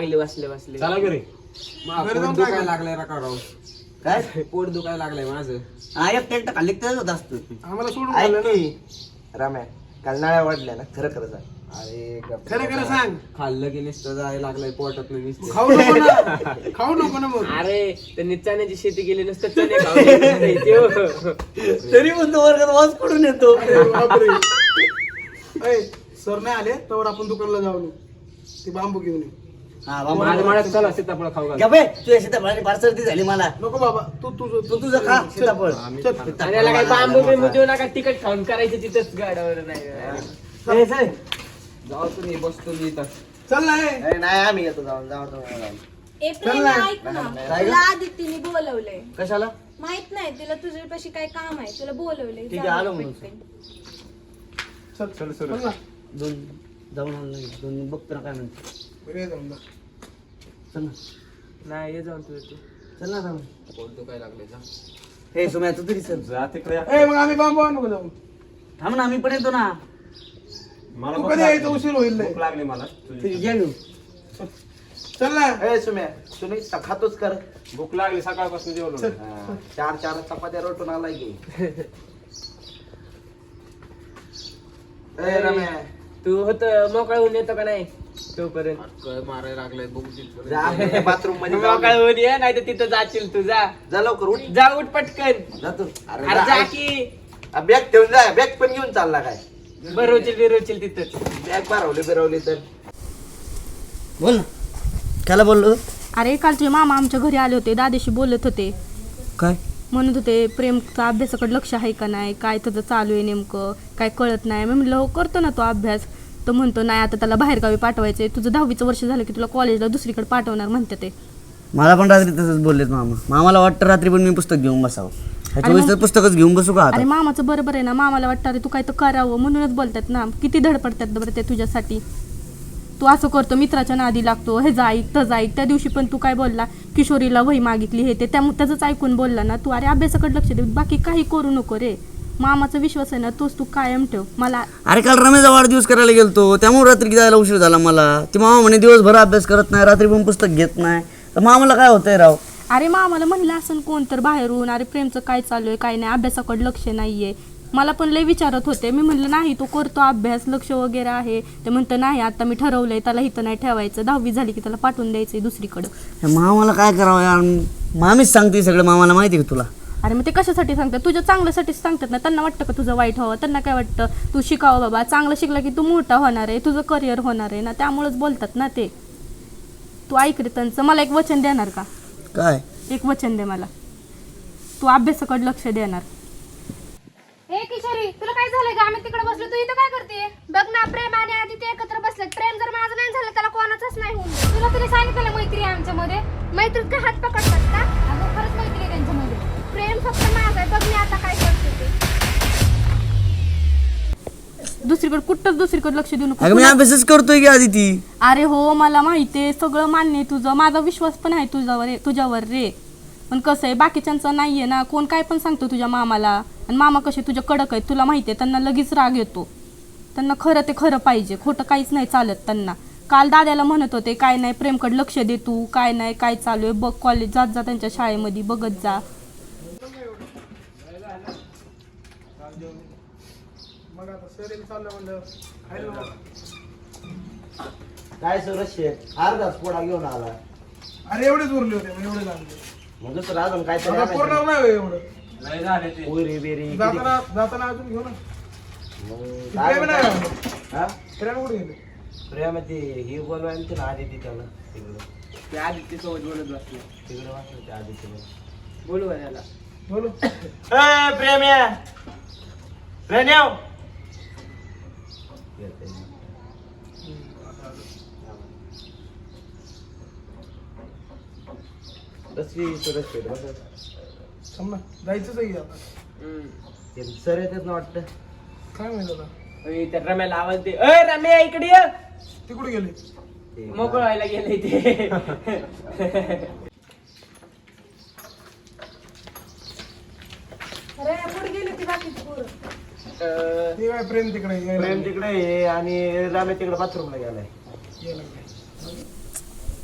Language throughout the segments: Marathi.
लागली बसले बसले. चला घरी. घरी जाऊन काय? लागलाय राव काय? पोट दुखायला लागलंय माझं. हा एक टेक्ट खाल्ली तर होत असतं आम्हाला सोडून गेलं ना. की रम्या काल नाळ्या वाढल्या ना खरं खरं सांग. अरे गप्प खरं खरं. सांग. खाल्लं की नुसतं जायला लागलंय पोटात नुसतं. खाऊ नको ना. खाऊ नको ना मग. अरे त्यांनी चण्याची शेती केली नुसतं चणे खाऊन येतो. तरी पण तो वर्गात वाज पडून येतो? सर नाही आले तर आपण दुकानला जाऊन येऊ. ते बांबू घेऊन येऊ. हा माझ्या बाबा मळ्यात चला सीताफळ खाऊ घाल घ्या बे तू सीताफळाची फार सर्दी झाली मला नको बाबा तू तुझं तू तुझं खा सीताफळ चल. आणि याला काही बांबू बिंबू देऊ नका तिकट खाऊन करायचं तिथंच गाडावर नाही ए. जाऊ तुम्ही बसतो मी इथं चल ना ए. ए, नाही आम्ही येतो जाऊन जाऊ जाऊ, जाऊ. ए चल प्रेम ना. ऐक ना काय ग? तुला आदित्यने बोलवलंय कशाला माहीत नाही तिला तुझ्यापाशी काय काम आहे तुला बोलवलंय ठीक आहे, जा आलो. पटकन. चल चल. ना दोन जाऊन आलो नाही दोन बघतो ना काय म्हणतो चल। ना नाही ये जाऊन तू चल ना जाऊन लागलंय जा. हे सुम्या तू तरी चल. जा तिकडे. या. ए मग आम्ही बांबू आणू का जाऊन थांब ना आम्ही पण येतो ना. मला तू भूक कधी यायचं लागली. उशीर होईल लय. भूक लागली मला. तुझी तुझी घे घेऊ चल ना. ए सुम्या तुम्ही खातोच कर. भूक लागली सकाळपासून जेवलो. नाही. हा, चार चार चपात्या रोटून आलाय की. ए रम्या. तू होत मोकळा होऊन येतो का नाही? तोपर्यंत मारायला लागलाय बघ बाथरूममध्ये ये नाही तर तिथं जाशील तू जा. जा लवकर उठ. जा उठ पटकन. जातो अरे अरे जा. की. बॅग ठेवून जा बॅग पण घेऊन चालला काय? तिथंच बॅग भरवली बिरवली तर. बोल ना. कायला बोललो? अरे काल तुझे मामा आमच्या घरी आले होते दादाशी बोलत होते. काय? म्हणत होते प्रेमचा अभ्यासाकडे लक्ष आहे का नाही? काय त्याचं चालू आहे नेमकं? काय कळत नाही? मी म्हणलं हो करतो ना तो अभ्यास. तो म्हणतो नाही आता त्याला बाहेरगावी पाठवायचंय. तुझं दहावीचं वर्ष झालं की तुला कॉलेजला दुसरीकडे पाठवणार म्हणते ते. मला पण रात्री तसंच बोललेत मामा. मामाला वाटतं रात्री पण मी पुस्तक घेऊन बसावं. ह्याच्या वेळेस तर पुस्तकच घेऊन बसू का अरे आता मामाचं बरोबर आहे ना. मामाला वाटतं अरे तू काय तर करावं म्हणूनच बोलतात ना. किती धडपडतात बरं ते तुझ्यासाठी. तू असं करतो मित्राच्या नादी लागतो. हे जा ऐक तसं ऐक. त्या दिवशी पण तू काय बोलला? किशोरीला वही मागितली हे ते. त्या त्याचंच ऐकून बोलला ना तू. अरे अभ्यासाकडे लक्ष दे. बाकी काही करू नको रे. मामाचा विश्वास आहे ना तोच तू कायम ठेव. मला अरे काल रमेशचा वाढदिवस करायला गेलतो त्यामुळे रात्री जायला उशीर झाला मला. ते मामा म्हणे दिवसभर अभ्यास करत नाही रात्री पण पुस्तक घेत नाही. तर मामाला काय होतंय राव? अरे मामाला म्हणलं असं कोण तर बाहेरून अरे प्रेमचं काय चालू आहे काय नाही अभ्यासाकडे लक्ष नाहीये. मला पण लय विचारत होते. मी म्हणलं नाही तो करतो अभ्यास लक्ष वगैरे आहे. ते म्हणतं नाही आता मी ठरवलंय त्याला इथं नाही ठेवायचं. दहावी झाली की त्याला पाठवून द्यायचंय दुसरीकडं. मामाला काय करावं यार? मामीच सांगते सगळं मामाला माहिती आहे का तुला? अरे मग ते कशासाठी सांगतात? तुझ्या चांगल्यासाठीच सांगतात ना. त्यांना वाटतं का तुझं वाईट हवं? त्यांना काय वाटतं? तू शिकावं बाबा. चांगलं शिकलं की तू मोठा होणार आहे. तुझं करिअर होणार आहे ना. त्यामुळेच बोलतात ना ते. तू ऐक रे त्यांचं. मला एक वचन देणार का? काय? एक वचन दे मला. तू अभ्यासाकडे लक्ष देणार. हे किशोरी तुला काय झालंय का आम्ही तिकडे बसलो. तू इथं काय करते बघ ना प्रेम आणि आदित्य एकत्र बसले प्रेम जर माझं नाही झालं त्याला कोणाचंच नाही होऊन. तुला तरी सांगितलं मैत्री आहे आमच्यामध्ये. मैत्रीत का हात पकडतात का? अगं खरंच मैत्री प्रेम फक्त माझं आहे. बघ मी आता काय करते ते. दुसरीकडे कुठंच दुसरीकडे लक्ष देऊ नको. अगं मी अभ्यासच करतोय की आधी ती. अरे हो मला माहिती आहे सगळं मान्य आहे तुझं. माझा विश्वास पण आहे तुझ्यावर तुझ्यावर रे. पण कसं आहे बाकीच्यांचं नाही आहे ना. कोण काय पण सांगतो तुझ्या मामाला. आणि मामा कसे तुझ्या कडक आहेत तुला माहिती आहे त्यांना लगेच राग येतो. त्यांना खरं ते खरं पाहिजे. खोटं काहीच नाही चालत त्यांना. काल दाद्याला म्हणत होते काय नाही प्रेमकडे लक्ष दे तू. काय नाही काय चालू आहे? बघ कॉलेज जात जा त्यांच्या शाळेमध्ये. बघत जा. मग आता सर चाललं म्हणलं. खायला नको. काय सुरज शेठ अर्धाच पोडा घेऊन आला. अरे एवढेच उरले होते मग एवढे लागले. मग दुसरं अजून काय आता पूर्ण नाही होय एवढं. लय झाले ते. पुरी बिरी जाताना जाताना अजून घेऊ ना. प्रेम नाही का? प्रेम कुठे गेले? प्रेम ती ही बोलवायला ना आधी ती त्याला. तिकडं. ते आदित्य सोबत बोलत बसले. तिकडे वाटलं ते आधी तिला बोलू का त्याला बोलो. प्रेम्या प्रेम्या कसली सुरज शेठ बस थांब ना जायचंच आहे की आता? हम्म. ते सर येतात ना वाटतं. काय माहीत आता? त्या रम्याला आवाज दे अय रम्या इकडे ये. ते कुठे गेले. ते मोकळ व्हायला गेले ते अरे कुठे गेली ती काय प्रेम तिकडे यायला प्रेम. तिकडे आहे आणि रामे तिकडे बाथरूमला गेलाय.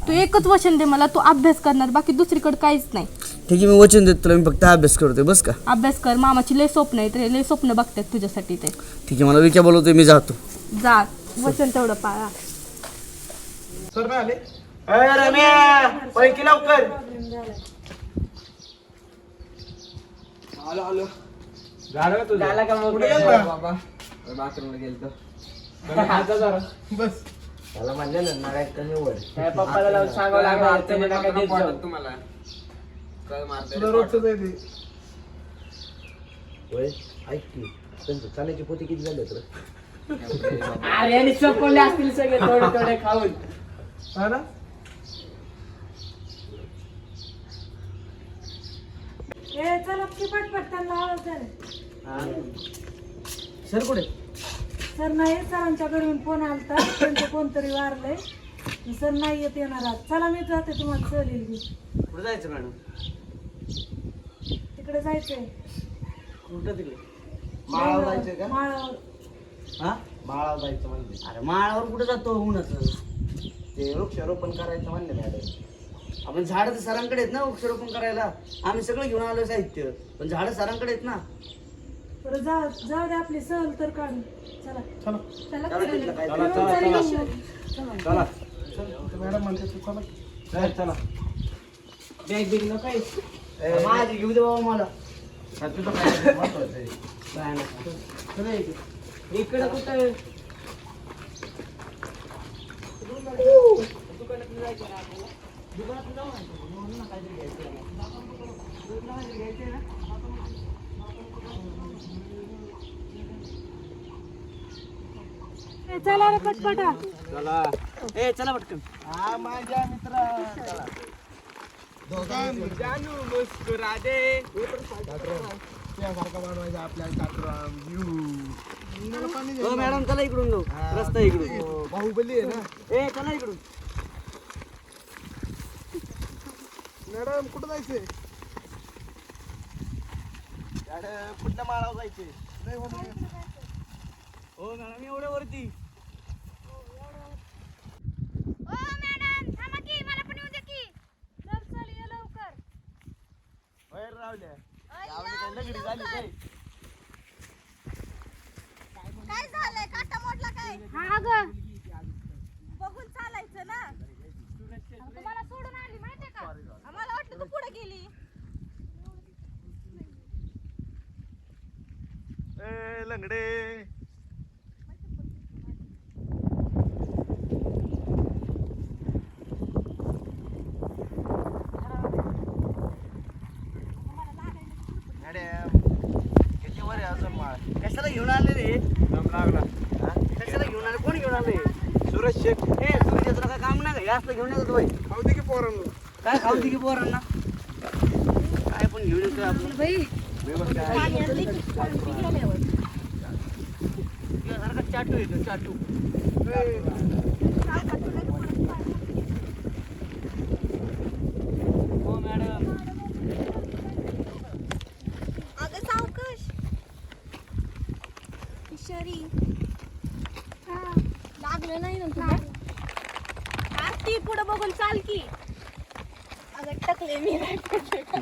तू एकच वचन दे मला तू अभ्यास करणार बाकी दुसरीकडे काहीच नाही. ठीक आहे मी वचन देतो तुला मी फक्त अभ्यास करतोय बस का? अभ्यास कर मामाची लय स्वप्न आहेत रे लय स्वप्न बघतात तुझ्यासाठी ते. ठीक आहे मला विचार बोलवतोय मी जातो. जा वचन तेवढं पाळा. सर नाही आले? रम्या पैकी लवकर. झालं तुझं? झाला का मग? कुठे गेलता? बाबा. बाथरूमला गेलतो. आता जरा. बस. त्याला म्हणलं ना नारायण कमी वर काय पप्पाला लावून सांगावं लागलं तुम्ही नका देत जाऊ. तुम्हाला? काय मारताय तुझं रोजच आहे ते. होय ऐक की त्यांचं चालायची पोती किती झाले तर अरे यांनी चपवले असतील सगळे थोडे थोडे खाऊन. हा ना? सर कुठे? सर नाही सरांच्या घरून फोन आलता. त्यांचं कोणतरी वारलंय. सर नाही येत येणार आज. चला मी जाते तुम्हाला सहलील मी कुठे जायचं मॅडम? तिकडे जायचंय. कुठं तिकडे? माळावर जायचंय का? माळावर. हा? माळावर जायचं म्हणले. अरे माळावर कुठे जातो उन्हाचं ते वृक्षारोपण करायचं म्हणले मॅडम. आपण झाडं तर सरांकडे आहेत ना वृक्षारोपण करायला? आम्ही सगळं घेऊन आलो साहित्य. पण झाडं सरांकडे आहेत ना? बरं जा जाऊ दे आपली सहल तर काढू चला. चला. चला तिथलं काय चला चला चला चला. मॅडम म्हणते तू चला. चला बॅग बिग नको आहे. माझी घेऊ दे बाबा मला. हा, तुझं काय महत्वाचं आहे. काय नाही. चला इकडे. इकडं कुठं? चला रे पटपटा. ए चला पटकन. हा माझ्या मित्रा. चला. बनवायचा आपल्या काटराम यू. पाणी हो मॅडम चला इकडून जाऊ. रस्ता इकडून. बाहुबली आहे ना? ए चला इकडून. मॅडम कुठं जायचंय? कुठल्या माळावर जायचंय? नाही हो मॅडम. हो मॅडम एवढ्या वरती ओ मॅडम थांबा की मला पण येऊ दे की चल चल ये लवकर बाहेर रावल्या अय्या, रावली काय लगडी झाली काय काय झालंय काटा मोडला काय हा ग बघून चालायचं ना तुम्हाला सोडून आली माहितीये का आम्हाला वाटलं तू पुढे गेली ए लंगडे मॅडम किती वर आहे अजून माळ कशाला घेऊन आले रे दम लागला. कशाला घेऊन आले? कोण घेऊन आले? सुरेश शेख. ए तुझ्या तुला काय काम नाही का? हे असलं घेऊन येतो बाई खाऊ दे की पोरांना. काय खाऊ दे की पोरांना? काय पण घेऊन येतोय आपण. तुझ्यासारखा चाटू येतो चाटू हो मॅडम अगं सावकाश किशोरी लागलं नाही ना तुला आरती पुढे बघून चाल की अगं टकले मी नाही पडले का?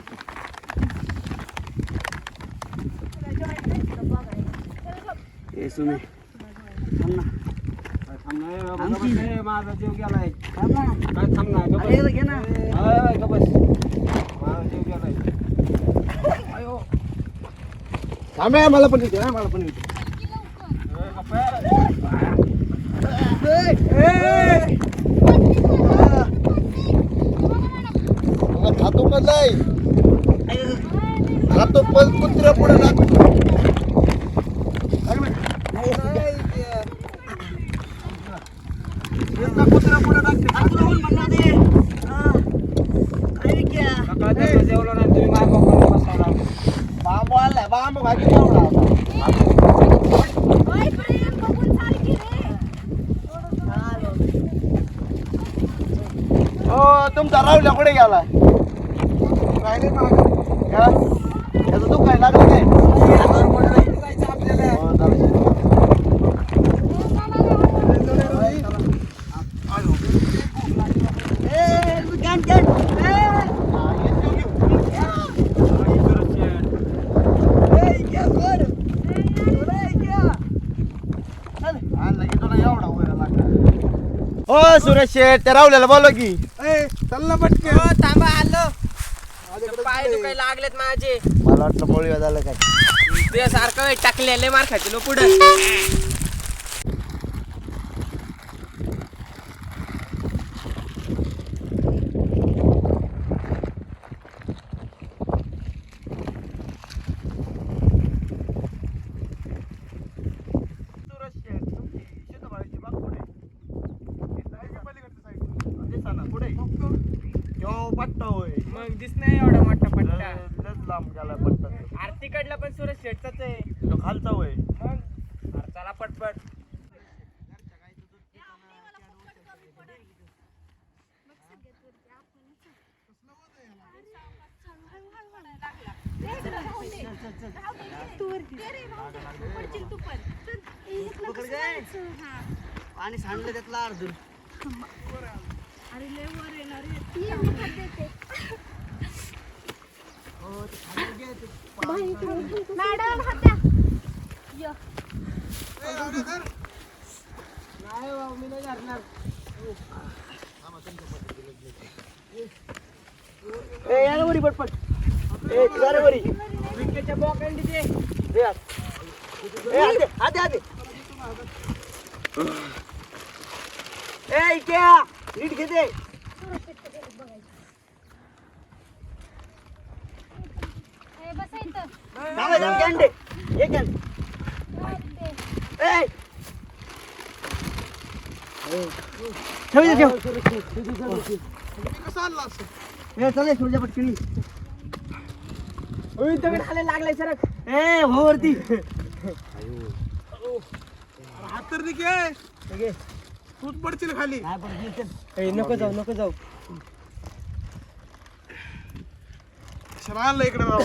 तुला joint नाही तुला बघायला. चल गं. ए सुमे थांब ना थांब ना, माझा जीव गेलाय थांब काय गबस. घे ना अय, गबस. माझा जीव गेलाय थांबे मला पण येते हा, मला पण येते गप्पा नाही खातो पण कुत्र्या पुढे कुत्र्या पुढे टाकते अरे तुला कोण म्हणलं ते हा. काय विक्या? सकाळचं जेवलो नाही तुम्ही माझ्या बापाला बसवला. बांबू आलाय बांबू भाजी रे हो तुमचा रावल्या कुठे गेला? राहिले ना त्याचं दुखायला लागलं काय हो सुरेश शेठ त्या राहुल्याला बोलव की. चल ना पटके हो, थांबा आलो. पाय दुखायला लागलेत माझे. मला वाटलं पोळी झालं काय? तुझ्या सारखं टाकलेले मार खाते नो पुढे मग दिस नाही एवढा मोठा पट्टा अरे तिकडला पण सुरेश शेटचाच आहे खालचा होय मग अरे चला पटपट आणि सांडलं त्यातला अर्जुन. मॅडम हात्या ए या. रे वरी पटपट ए जा रे वरी इक्या नीट घेते ए, बसा इथं. थांबा जाऊन कॅन्डे एक ठेव ठेव. कसं आणला असं ए चल सूर्या पटकनी दगड खाली लागलाय सर ए हो वरती. हात तर निघे. तूच पडशील खाली. नाही चल. नको जाऊ नको जाऊ. आणलं इकडे राव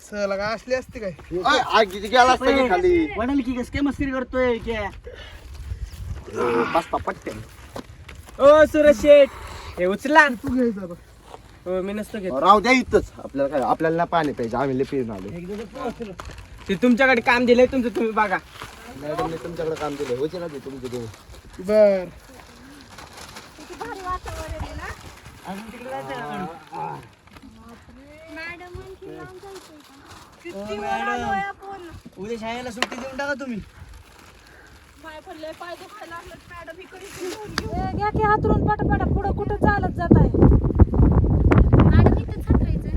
सहला काय असली असते काय? किती गेला असता की खाली? वडील की कस काय मस्करी करतोय क्या बसता पट्टे ओ सुरेश शेठ हे उचला. तू घ्यायचं आता हो मी नसतो घेत. राहू द्या इथंच. आपल्याला काय आपल्याला ना पाणी पाहिजे आम्ही लय पिऊन आलो ते तुमच्याकडे काम दिलंय तुमचं तुम्ही बघा. मॅडमने तुमच्याकडे काम दिले होते ना ते तुमचे दोन बर. मॅडम आणखी लांब जायचंय का? ओ मॅडम. उद्या शाळेला सुट्टी देऊन टाका तुम्ही. ए, घ्या की हातरून पटापटा. पुढं कुठं चालत जात आहे मॅडम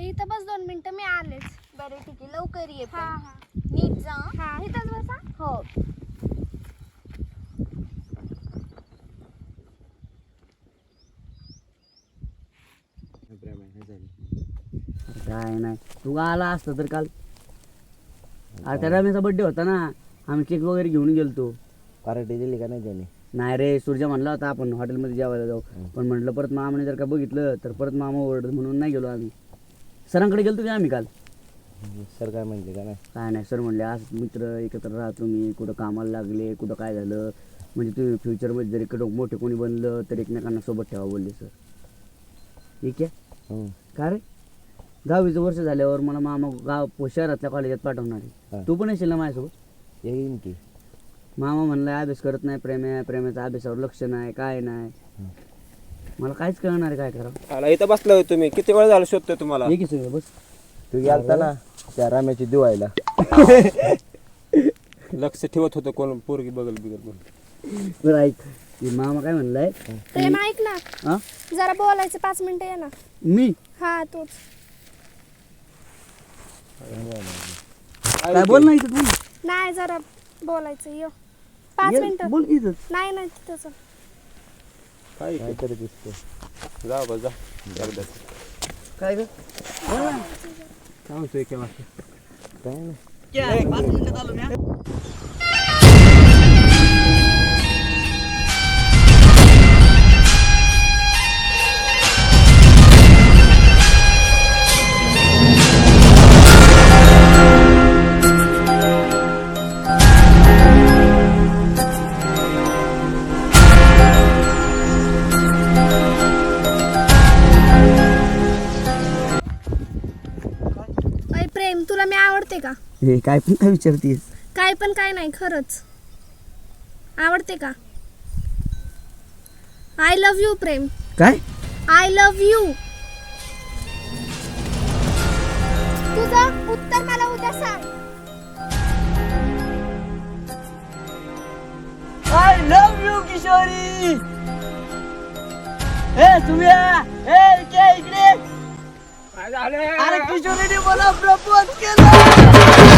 इथं बस दोन मिनिटं मी आलेच. बरं ठीक आहे. लवकर ये हा हा. नीट जा. हा इथंच बसा. हो. काय नाही. तू आला असता तर काल अरे रमेशचा बड्डे होता ना आम्ही केक वगैरे घेऊन गेलतो. पार्टी दिली का नाही त्याने? नाही रे सूर्य म्हणला होता आपण हॉटेलमध्ये जेवायला जाऊ. पण म्हटलं परत मामाने जर का बघितलं तर परत मामा ओरडत म्हणून नाही गेलो आम्ही. सरांकडे गेलतो की आम्ही काल? सर काय म्हणले का नाही? काय नाही सर म्हणले आज मित्र एकत्र राहतो मी कुठं कामाला लागले कुठं काय झालं? म्हणजे तुम्ही फ्युचरमध्ये जर इकडं मोठे कोणी बनलं तर एकमेकांना सोबत ठेवा बोलले सर. ठीक आहे. का रे? दहावीचं वर्ष झाल्यावर मला मामा गाव शहरातल्या कॉलेजात पाठवणार. आहे. तू पण येशील ना माझ्यासोबत? येईन की. मामा म्हणलाय अभ्यास करत नाही प्रेम आहे. प्रेमाचा अभ्यासावर लक्ष नाही काय नाही. मला काहीच कळणार आहे काय करावं. आला इथं बसलोय तुम्ही. किती वेळ झाला शोधतोय तुम्हाला? ये की सगळं बस. तू गेलता ना त्या राम्याची दिवायला लक्ष ठेवत होतं कोण? पोरगी बगल बिगल म्हणून बरं ऐक. हे मामा काय म्हणलाय? प्रेम ऐक ना. हा? जरा बोलायचं पाच मिनिटं ये ना. मी? हा तूच. काय बोल नाही तू नाही जरा बोलायचं यो. पाच ये, मिनिटं. बोल की इथंच. नाही नाही तिथंच. काय काहीतरी दिसतं जा बा जा. एकदा. काय ग? काय म्हणतोय केव्हा काय नाही. हे काय पण काय विचारतीस? काय पण काय नाही खरंच. आवडते का? I love you Prem. काय? आय लव्ह यू तुझं उत्तर मला उद्या सांग. I love you Kishori. हे तुम्ही हे इकडे इकडे. अरे किशोरीने मला प्रपोज केलं.